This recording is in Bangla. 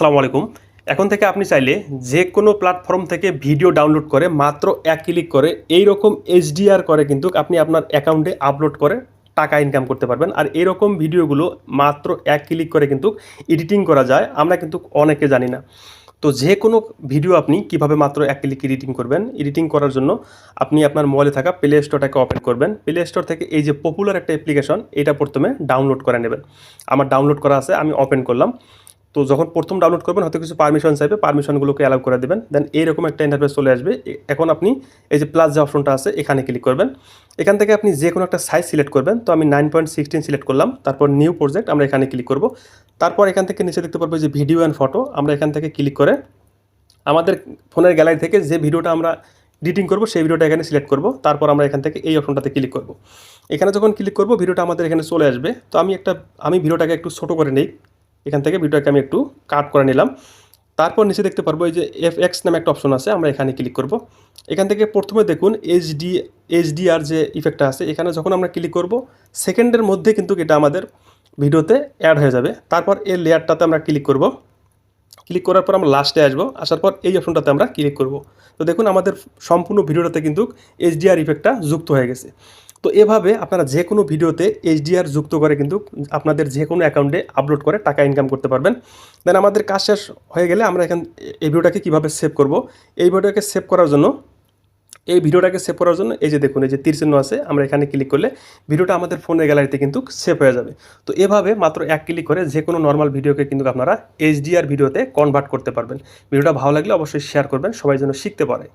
আসসালামু আলাইকুম। এখন থেকে আপনি চাইলে যে কোনো প্ল্যাটফর্ম থেকে ভিডিও ডাউনলোড করে মাত্র এক ক্লিক করে এই রকম এইচডিআর করে কিন্তু আপনি আপনার অ্যাকাউন্টে আপলোড করে টাকা ইনকাম করতে পারবেন। আর এরকম ভিডিওগুলো মাত্র এক ক্লিক করে কিন্তু এডিটিং করা যায়, আমরা কিন্তু অনেকে জানি না। তো যে কোনো ভিডিও আপনি কীভাবে মাত্র এক ক্লিক এডিটিং করবেন এডিটিং করার জন্য আপনি আপনার মোবাইলে থাকা প্লে স্টোরটাকে ওপেন করবেন। প্লে স্টোর থেকে এই যে পপুলার একটা অ্যাপ্লিকেশন এটা প্রথমে ডাউনলোড করে নেবেন। আমার ডাউনলোড করা আছে, আমি ওপেন করলাম। তো যখন প্রথম ডাউনলোড করবেন, হয়তো কিছু পারমিশন চাইবে পারমিশনগুলোকে অ্যালাউ করে দেবেন। দেন এইরকম একটা ইন্টারফেস চলে আসবে। এখন আপনি এই যে প্লাস যে অপশনটা আছে, এখানে ক্লিক করবেন। এখান থেকে আপনি যে কোনো একটা সাইজ সিলেক্ট করবেন। তো আমি নাইন পয়েন্ট সিক্সটিন সিলেক্ট করলাম। তারপর নিউ প্রজেক্ট আমরা এখানে ক্লিক করব। তারপর এখান থেকে নিচে দেখতে পারব যে ভিডিও অ্যান্ড ফটো আমরা এখান থেকে ক্লিক করে আমাদের ফোনের গ্যালারি থেকে যে ভিডিওটা আমরা এডিটিং করব, সেই ভিডিওটা এখানে সিলেক্ট করব। তারপর আমরা এখান থেকে এই অপশনটাতে ক্লিক করব। এখানে যখন ক্লিক করব ভিডিওটা আমাদের এখানে চলে আসবে। তো আমি একটা, আমি ভিডিওটাকে একটু ছোটো করে নিই। এখান থেকে ভিডিওকে আমি একটু কাট করে নিলাম। তারপর নিচে দেখতে পারব এই যে এফ এক্স নামে একটা অপশন আছে, আমরা এখানে ক্লিক করব। এখান থেকে প্রথমে দেখুন এইচডি এইচডিআর যে ইফেক্টটা আছে, এখানে যখন আমরা ক্লিক করব সেকেন্ডের মধ্যে কিন্তু এটা আমাদের ভিডিওতে অ্যাড হয়ে যাবে। তারপর এই লেয়ারটাতে আমরা ক্লিক করব। ক্লিক করার পর আমরা লাস্টে আসব, আসার পর এই অপশনটাতে আমরা ক্লিক করব। তো দেখুন আমাদের সম্পূর্ণ ভিডিওটাতে কিন্তু এইচডিআর ইফেক্টটা যুক্ত হয়ে গেছে। তো এভাবে আপনারা যে কোনো ভিডিওতে এইচডিআর যুক্ত করে কিন্তু আপনাদের যে কোনো অ্যাকাউন্টে আপলোড করে টাকা ইনকাম করতে পারবেন। দেন আমাদের কাজ শেষ হয়ে গেলে আমরা এখান এই ভিডিওটাকে কীভাবে সেভ করব? এই ভিডিওটাকে সেভ করার জন্য, এই ভিডিওটাকে সেভ করার জন্য এই যে দেখুন, এই যে তীর চিহ্ন আছে, আমরা এখানে ক্লিক করলে ভিডিওটা আমাদের ফোনের গ্যালারিতে কিন্তু সেভ হয়ে যাবে। তো এভাবে মাত্র এক ক্লিক করে যে কোনো নর্মাল ভিডিওকে কিন্তু আপনারা এইচডিআর ভিডিওতে কনভার্ট করতে পারবেন। ভিডিওটা ভালো লাগলে অবশ্যই শেয়ার করবেন, সবাই যেন শিখতে পারে।